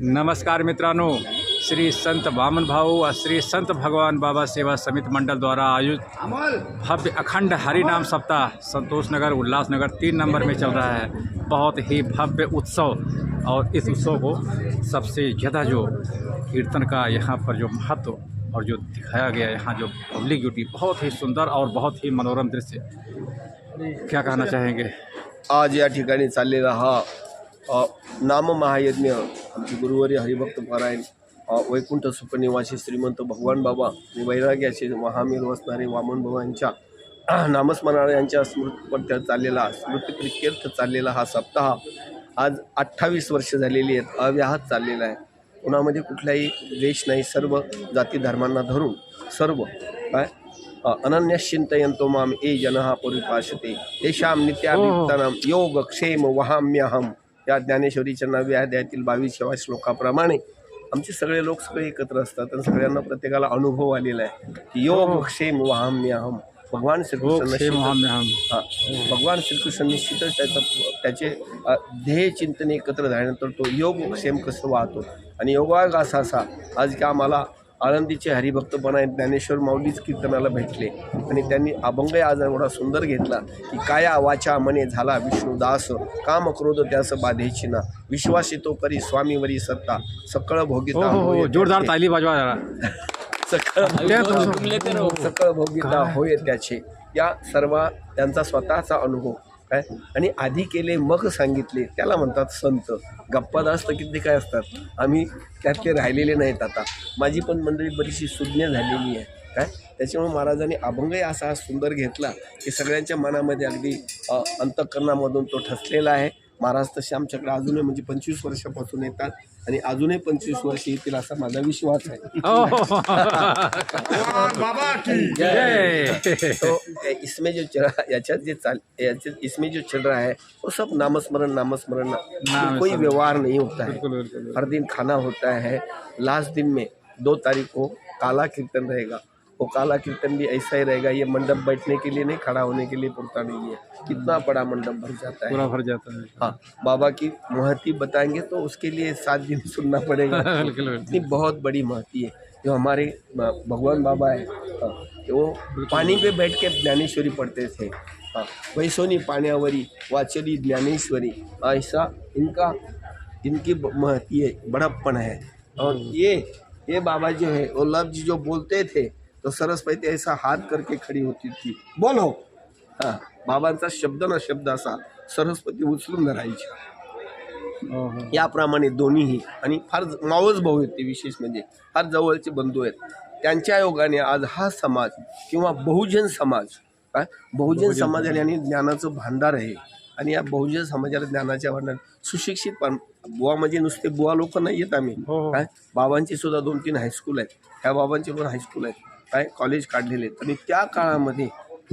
नमस्कार मित्रांनो श्री संत वामन भाऊ और श्री संत भगवान बाबा सेवा समिति मंडल द्वारा आयोजित भव्य अखंड हरि नाम सप्ताह संतोष नगर उल्लासनगर तीन नंबर में चल रहा है। बहुत ही भव्य उत्सव और इस उत्सव को सबसे ज़्यादा जो कीर्तन का यहाँ पर जो महत्व और जो दिखाया गया यहाँ जो पब्लिक ड्यूटी बहुत ही सुंदर और बहुत ही मनोरम दृश्य। क्या कहना चाहेंगे? आज या ठिकाणी चाललेला हा अ, नाममहायज्ञ आमचे गुरुवारी हरिभक्त पारायण वैकुंठ सुखनिवासी श्रीमंत भगवान बाबा आणि वैराग्याचे महामीर वसणारे वामन बाबा यांच्या नामस्मरण यांच्या स्मृतीपथ्यात चाललेला स्मृतिप्रित्यर्थ चाललेला हा सप्ताह आज अठ्ठावीस वर्ष झालेली आहेत अव्याहत चाललेला आहे. कोणामध्ये कुठलाही द्वेष नाही सर्व जाती धर्मांना धरून सर्व काय? अ, अनन्यश्चिंतयन्तो माम ए जनः परिपाशते तेषां नित्याभियुक्तानां योग क्षेम वहाम्यहम. या ज्ञानेश्वरीच्या नव्या अध्यायातील बावीसव्या श्लोकाप्रमाणे. आमचे सगळे लोक सगळे एकत्र असतात आणि सगळ्यांना प्रत्येकाला अनुभव आलेला आहे की योग क्षेम वहाम्यहम भगवान श्रीकृष्ण हे हा. भगवान श्रीकृष्ण निश्चितच त्याचा त्याचे ध्येय चिंतन एकत्र झाल्यानंतर तो योग क्षेम कसं वाहतो? आणि योगायोग असा असा आज की आम्हाला आळंदीचे हरिभक्तपणा ज्ञानेश्वर माऊलीच कीर्तनाला भेटले आणि त्यांनी अभंग आज एवढा सुंदर घेतला की काया वाचा मने झाला विष्णुदास काम क्रोध त्यास बाधेची ना. विश्वास येतो करी स्वामीवरी सत्ता सकळ हो भोगिता हो हो होय जोरदार. ताली बजवा सकळ सकळ भोगिता होय त्याचे. या सर्व त्यांचा स्वतःचा अनुभव. काय? आणि आधी केले मग सांगितले. त्याला म्हणतात संत. गप्पा दास्त किती काय असतात. आम्ही त्यातले राहिलेले नाहीत आता. माझी पण मंडळी बरीचशी सुज्ञ झालेली आहे. काय? त्याच्यामुळे महाराजांनी अभंगही असा सुंदर घेतला की सगळ्यांच्या मनामध्ये अगदी अंतःकरणामधून तो ठसलेला आहे. महाराज तसे आमच्याकडे अजूनही म्हणजे पंचवीस वर्षापासून येतात आणि अजूनही पंचवीस वर्ष येतील असा माझा विश्वास आहे. जय. तो इसमें जो चढ़ा याच्यात जे चाल याच्यात इसमें जो चल रहा है वो सब नामस्मरण नामस्मरण। कोई व्यवहार नहीं होता है। हर दिन खाना होता है। लास्ट दिन में दो तारीख को काला कीर्तन रहेगा। वो काला कीर्तन भी ऐसा ही रहेगा ये मंडप बैठने के लिए नहीं खड़ा होने के लिए पुरता नहीं है। कितना बड़ा मंडप भर जाता है। पूरा भर जाता है। हाँ बाबा की महती बताएँगे तो उसके लिए सात दिन सुनना पड़ेगा। इतनी बहुत बड़ी महती है। जो हमारे भगवान बाबा है अ, वो पानी पे बैठ के ज्ञानेश्वरी पढ़ते थे। हाँ, वैसोनी पाण्यावरी वाचली ज्ञानेश्वरी ऐसा इनका इनकी महती है बड़प्पन है। और ये ये बाबा जो है वो लफ्ज जो बोलते थे तो सरस्वती ऐसा हाथ करके खड़ी होती थी. बोलो. हां. बाबांचा शब्द ना शब्द असा सरस्वती उचलून हो, हो. याप्रमाणे दोन्हीही आणि फार ज- मावस भाऊ आहेत ते विशेष म्हणजे. फार जवळचे बंधू आहेत. त्यांच्या योगाने आज हा समाज किंवा बहुजन समाज काय बहुजन समाजाने आणि ज्ञानाचं भांडार आहे. आणि या बहुजन समाजाला ज्ञानाच्या भांडार सुशिक्षित पण बुवा म्हणजे नुसते बुवा लोक नाही आहेत आम्ही. हो, हो. काय बाबांची सुद्धा दोन तीन हायस्कूल आहेत. ह्या बाबांचे पण हायस्कूल आहेत. काय कॉलेज काढलेले आणि त्या काळामध्ये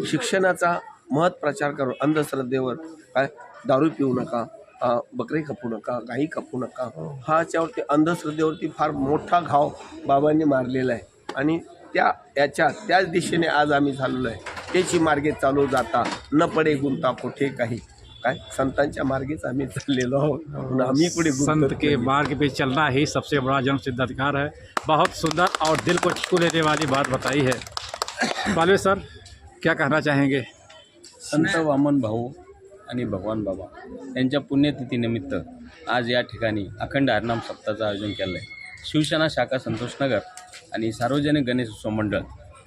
शिक्षणाचा महत् प्रचार करून अंधश्रद्धेवर काय दारू पिऊ नका बकरी बकरे खपू नका गाई खपू नका ह्याच्यावरती अंधश्रद्धेवरती फार मोठा घाव बाबांनी मारलेला आहे. आणि त्या याच्या त्याच दिशेने आज आम्ही झालेलो आहे त्याची मार्गे चालू जाता न पडे गुंता कोठे काही. काय? संतांच्या मार्गेच आम्ही चाललेलो आहोत. आम्ही पुढे संत के. मार्ग पे चलना ही सबसे बड़ा जन्म सिद्ध अधिकार है। बहुत सुंदर और दिल को छू लेने वाली बात बताई है। बालवे सर क्या कहना चाहेंगे? संत वामन भाऊ आणि भगवान बाबा यांच्या पुण्यतिथीनिमित्त आज या ठिकाणी अखंड हरनाम सप्ताहाचं आयोजन केलं आहे शिवसेना शाखा संतोषनगर आणि सार्वजनिक गणेश उत्सव मंडळ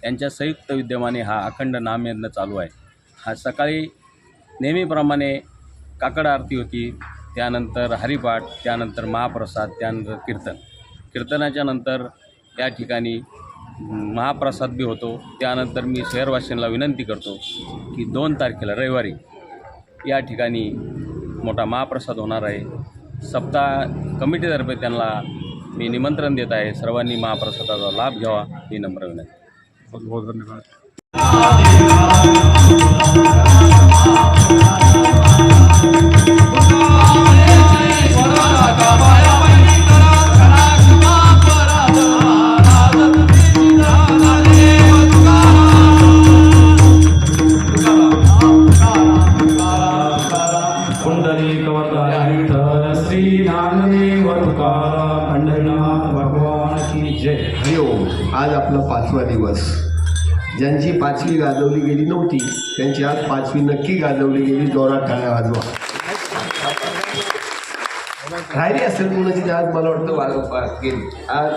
यांच्या संयुक्त विद्यमाने हा अखंड नामयज्ञ चालू आहे. हा सकाळी नेहमीप्रमाणे काकड आरती होती त्यानंतर हरिपाठ त्यानंतर महाप्रसाद त्यानंतर कीर्तन. कीर्तनाच्या नंतर या ठिकाणी महाप्रसाद बी होतो. त्यानंतर मी शहरवासियांना विनंती करतो की दोन तारखेला रविवारी या ठिकाणी मोठा महाप्रसाद होणार आहे. सप्ताह कमिटीतर्फे त्यांना मी निमंत्रण देत आहे. सर्वांनी महाप्रसादाचा लाभ घ्यावा ही नम्र विनंती. बहुत बहुत धन्यवाद. श्री ज्ञानदेव तुकाराम पंढरीनाथ भगवान की जय. हरिओम आज आपला पाचवा दिवस. ज्यांची पाचवी गाजवली गेली नव्हती त्यांची आज पाचवी नक्की गाजवली गेली जोरात टाळ्या वाजवा. राहिली असेल कोणाची आज मला वाटतं वाजवत गेली. आज